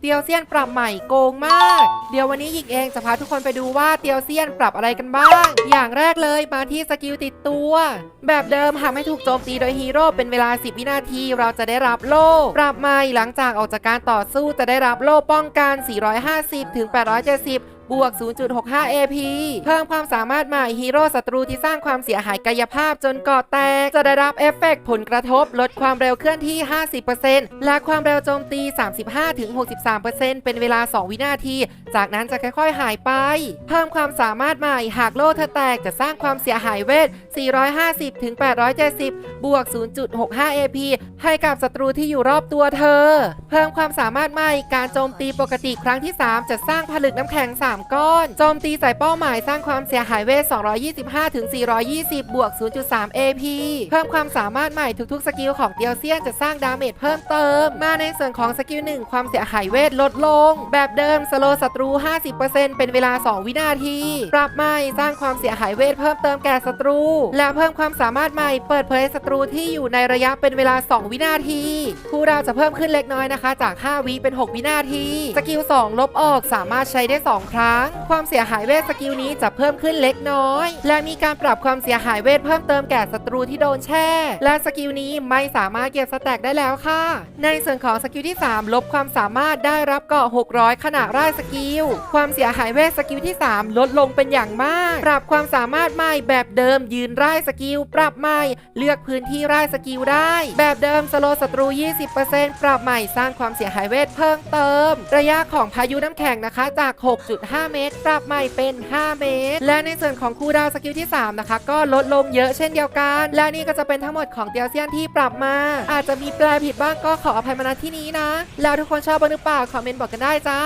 เตียวเซียนปรับใหม่โกงมาก เดี๋ยววันนี้หญิงเองจะพาทุกคนไปดูว่าเตียวเซียนปรับอะไรกันบ้าง อย่างแรกเลยมาที่สกิลติดตัว แบบเดิมหากไม่ถูกโจมตีโดยฮีโร่เป็นเวลา 10 วินาทีเราจะได้รับโล่ปรับใหม่หลังจากออกจากการต่อสู้จะได้รับโล่ป้องกัน 450 ถึง 870 บวก 0.65 AP เพิ่มความสามารถใหม่ฮีโร่ศัตรูที่สร้างความเสียหายกายภาพจนเกาะแตก จะได้รับเอฟเฟกต์ผลกระทบ ลดความเร็วเคลื่อนที่ 50%และความเร็วโจมตี 35-63%เป็นเวลา 2 วินาที จากนั้นจะค่อยๆ หายไป เพิ่มความสามารถใหม่หากโล่เธอแตกจะสร้างความเสียหายเวท 450-870 บวก 0.65 AP ให้กับศัตรูที่อยู่รอบตัวเธอ เพิ่มความสามารถใหม่การโจมตีปกติครั้งที่ 3 จะสร้างผลึกน้ำแข็ง 3ก้อนโจมตีใส่เป้าหมายสร้างความเสียหายเวท 225-420 บวก 0.3 AP เพิ่มความสามารถใหม่ทุกๆ สกิลของเตียวเซียนจะสร้างดาเมจเพิ่มเติม มาในส่วนของสกิล 1 ความเสียหายเวทลดลง แบบเดิมสโลศัตรู 50%เป็นเวลา 2 วินาที ปรับใหม่สร้างความเสียหายเวทเพิ่มเติมแก่ศัตรู และเพิ่มความสามารถใหม่เปิดเผยศัตรูที่อยู่ในระยะเป็นเวลา 2 วินาทีคูลดาวจะเพิ่มขึ้นเล็กน้อยนะคะ จาก 5 วิเป็น 6 วินาที สกิล 2 ลบออกสามารถใช้ได้ 2 ครั้งความเสียหายเวทสกิลนี้จะเพิ่มขึ้นเล็กน้อย และมีการปรับความเสียหายเวทเพิ่มเติมแก่ศัตรูที่โดนแช่ และสกิลนี้ไม่สามารถเก็บสแต็กได้แล้วค่ะ ในส่วนของสกิลที่ 3 ลบความสามารถได้รับเกาะ600 ขณะร่ายสกิล ความเสียหายเวทสกิลที่ 3 ลดลงเป็นอย่างมาก ปรับความสามารถใหม่แบบเดิมยืนร่ายสกิล ปรับใหม่ เลือกพื้นที่ร่ายสกิลได้ แบบเดิมสโลศัตรู 20%ปรับใหม่สร้างความเสียหายเวทเพิ่มเติม ระยะของพายุน้ำแข็งนะคะจาก 6.5 5 เมตร ปรับใหม่เป็น 5 เมตร และในส่วนของคูดาวสกิลที่ 3 นะคะ ก็ลดลงเยอะเช่นเดียวกัน และนี่ก็จะเป็นทั้งหมดของเตียวเซียนที่ปรับมา อาจจะมีแปลผิดบ้างก็ขออภัยมาณที่นี้นะ แล้วทุกคนชอบบ้างหรือเปล่าคอมเมนต์บอกกันได้จ้า